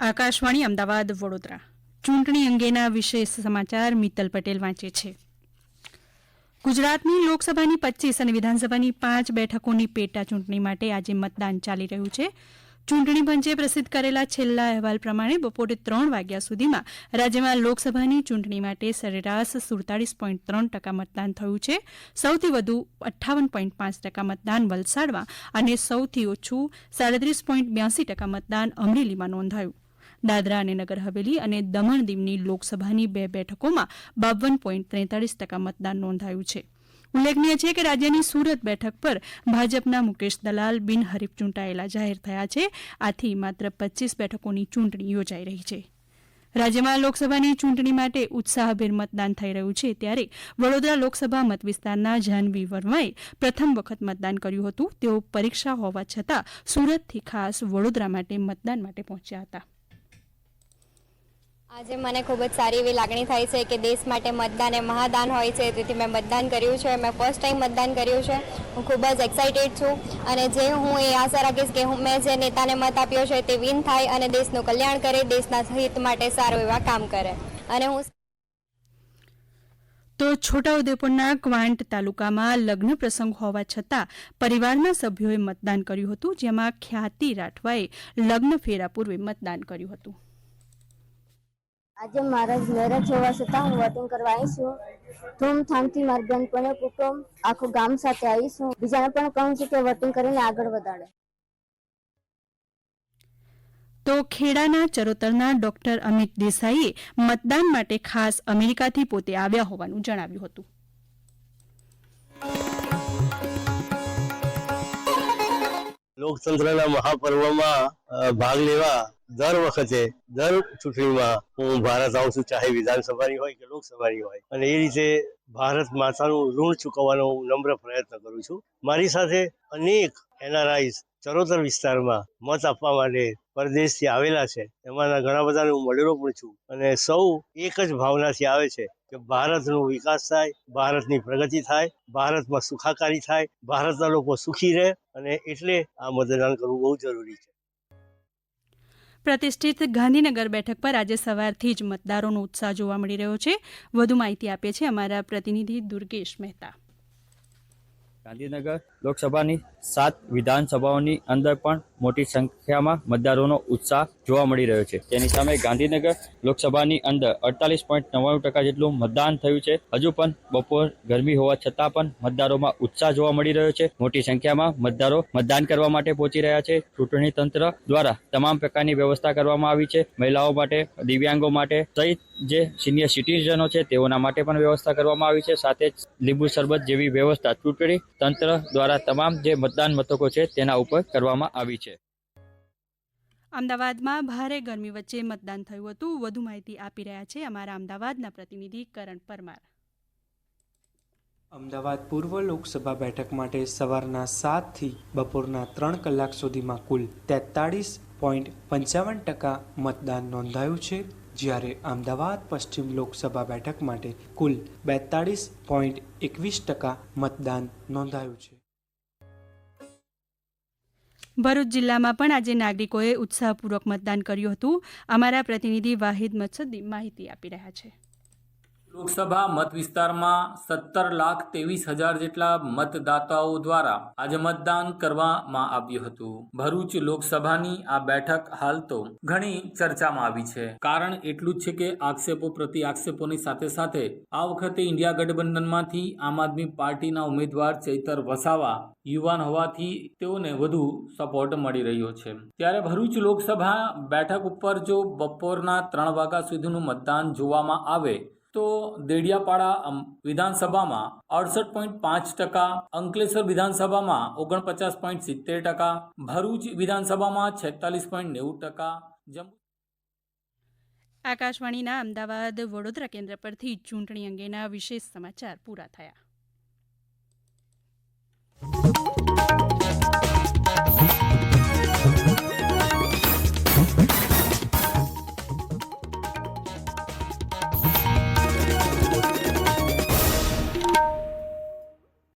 આકાશવાણી, અમદાવાદ, વડોદરા. ચૂંટણી અંગેના વિશેષ સમાચાર મિત્તલ પટેલ વાંચે છે. ગુજરાતની લોકસભાની પચ્ચીસ અને વિધાનસભાની પાંચ બેઠકોની પેટા ચૂંટણી માટે આજે મતદાન ચાલી રહ્યું છે. ચૂંટણી પંચે પ્રસિદ્ધ કરેલા છેલ્લા અહેવાલ પ્રમાણે બપોરે ત્રણ વાગ્યા સુધીમાં રાજ્યમાં લોકસભાની ચૂંટણી માટે સરેરાશ સુડતાલીસ પોઈન્ટ ત્રણ ટકા મતદાન થયું છે. સૌથી વધુ અઠ્ઠાવન પોઈન્ટ પાંચ ટકા મતદાન વલસાડમાં અને સૌથી ઓછું સાડત્રીસ પોઈન્ટ બ્યાસી ટકા મતદાન અમરેલીમાં નોંધાયું. દાદરા અને નગર હવેલી અને દમણ દીવની લોકસભાની બે બેઠકોમાં બાવન પોઈન્ટ ત્રેતાળીસ ટકા મતદાન નોંધાયું છે. ઉલ્લેખનીય છે કે રાજ્યની સુરત બેઠક પર ભાજપના મુકેશ દલાલ બિનહરીફ ચૂંટાયેલા જાહેર થયા છે. આથી માત્ર પચ્ચીસ બેઠકોની ચૂંટણી યોજાઈ રહી છે. રાજ્યમાં લોકસભાની ચૂંટણી માટે ઉત્સાહભેર મતદાન થઈ રહ્યું છે ત્યારે વડોદરા લોકસભા મતવિસ્તારના જાહ્નવી વર્માએ પ્રથમ વખત મતદાન કર્યું હતું. તેઓ પરીક્ષા હોવા છતાં સુરતથી ખાસ વડોદરા માટે મતદાન માટે પહોંચ્યા હતા. આજે મને ખૂબ જ સારી એવી લાગણી થાય છે કે દેશ માટે મતદાન એ મહાદાન હોય છે. તેથી મેં મતદાન કર્યું છે. મેં ફર્સ્ટ ટાઈમ મતદાન કર્યું છે. હું ખૂબ જ એક્સાઇટેડ છું. અને જે હું એ આશા રાખીશ કે હું, મેં જે નેતાને મત આપ્યો છે તે વિન થાય અને દેશનું કલ્યાણ કરે, દેશના હિત માટે સારું એવા કામ કરે. અને હું તો છોટાઉદેપુરના ક્વાંટ તાલુકામાં લગ્ન પ્રસંગ હોવા છતાં પરિવારના સભ્યોએ મતદાન કર્યું હતું, જેમાં ખ્યાતિ રાઠવાએ લગ્ન ફેરા પૂર્વે મતદાન કર્યું હતું. આજે મારા મેરેજ હોવા છતાં હું વોટિંગ કરવા આવી છું. ધૂમધામથી મારી બેનપણીઓ કુટુંબ આખું ગામ સાથે આવીશું બીજાને પણ કહું છું કે વોટિંગ કરીને આગળ વધારે. તો ખેડાના ચરોતરના ડોક્ટર અમિત દેસાઈએ મતદાન માટે ખાસ અમેરિકાથી પોતે આવ્યા હોવાનું જણાવ્યું હતું. લોકતંત્રના મહાપર્વમાં ભાગ લેવા દર વખતે, દર ચૂંટણીમાં હું ભારત આવું છું, ચાહે વિધાનસભાની હોય કે લોકસભાની હોય. અને એ રીતે ભારત માતાનું ઋણ ચૂકવવાનો હું નમ્ર પ્રયત્ન કરું છું. મારી સાથે અનેક એનઆરઆઈસ ચરોતર વિસ્તારમાં મત આપવા માટે પરદેશથી આવેલા છે. એમાંના ઘણા બધાને હું મળેલો પણ છું. અને સૌ એક જ ભાવનાથી આવે છે કે ભારતનો વિકાસ થાય, ભારતની પ્રગતિ થાય, ભારતમાં સુખાકારી થાય, ભારતના લોકો સુખી રહે અને એટલે આ મતદાન કરવું બહુ જરૂરી છે. પ્રતિષ્ઠિત ગાંધીનગર બેઠક પર આજે સવારથી જ મતદારોનો ઉત્સાહ જોવા મળી રહ્યો છે. વધુ માહિતી આપે છે અમારા પ્રતિનિધિ દુર્ગેશ મહેતા. ગાંધીનગર લોકસભાની સાત વિધાનસભાઓની અંદર પણ મોટી સંખ્યામાં મતદારોનો ઉત્સાહ જોવા મળી રહ્યો છે. તેની સામે ગાંધીનગર લોકસભાની અંદર અડતાલીસ પોઈન્ટ નવ્વાણું ટકા જેટલું મતદાન થયું છે. હજુ પણ બપોર ગરમી હોવા છતાં પણ મતદારોમાં ઉત્સાહ જોવા મળી રહ્યો છે. મોટી સંખ્યામાં મતદારો મતદાન કરવા માટે પહોંચી રહ્યા છે. ચૂંટણી તંત્ર દ્વારા તમામ પ્રકારની વ્યવસ્થા કરવામાં આવી છે. મહિલાઓ માટે, દિવ્યાંગો માટે સહિત જે સિનિયર સિટીઝનો છે તેઓના માટે પણ વ્યવસ્થા કરવામાં આવી છે. સાથે જ લીંબુ શરબત જેવી વ્યવસ્થા ચૂંટણી તંત્ર દ્વારા તમામ જે મતદાન મથકો છે તેના ઉપર કરવામાં આવી છે. અમદાવાદમાં ભારે ગરમી વચ્ચે મતદાન થયું હતું. વધુ માહિતી આપી રહ્યા છે અમારા અમદાવાદના પ્રતિનિધિ કરણ પરમાર. અમદાવાદ પૂર્વ લોકસભા બેઠક માટે સવારના સાતથી બપોરના ત્રણ કલાક સુધીમાં કુલ તેતાળીસ પોઈન્ટ પંચાવન ટકા મતદાન નોંધાયું છે. જ્યારે અમદાવાદ પશ્ચિમ લોકસભા બેઠક માટે કુલ બેતાળીસ પોઈન્ટ એકવીસ ટકા મતદાન નોંધાયું છે. ભરૂચ જિલ્લામાં પણ આજે નાગરિકોએ ઉત્સાહપૂર્વક મતદાન કર્યું હતું. અમારા પ્રતિનિધિ વાહિદ મચ્છદી માહિતી આપી રહ્યા છે. લોકસભા મત વિસ્તારમાં સત્તર લાખ ત્રેવીસ હજાર જેટલા મતદાતાઓ દ્વારા આજે મતદાન કરવામાં આવ્યું હતું. ભરૂચ લોકસભાની આ બેઠક હાલ તો ઘણી ચર્ચામાં આવી છે. કારણ એટલું જ છે કે આક્ષેપો પ્રતિ આક્ષેપોની સાથે સાથે આ વખતે ઇન્ડિયા ગઠબંધનમાંથી આમ આદમી પાર્ટીના ઉમેદવાર ચૈતર વસાવા યુવાન હોવાથી તેઓને વધુ સપોર્ટ મળી રહ્યો છે. ત્યારે ભરૂચ લોકસભા બેઠક ઉપર જો બપોરના ત્રણ વાગ્યા સુધીનું મતદાન જોવામાં આવે તો દેડિયાપાડા વિધાનસભામાં અડસઠ પોઈન્ટ પાંચ ટકા, અંકલેશ્વર વિધાનસભામાં ઓગણપચાસ પોઈન્ટ સિત્તેર ટકા, ભરૂચ વિધાનસભામાં છેતાલીસ પોઈન્ટ નેવું ટકા, જમ્મુ આકાશવાણીના અમદાવાદ વડોદરા કેન્દ્ર પરથી ચૂંટણી અંગેના વિશેષ સમાચાર પૂરા થયા.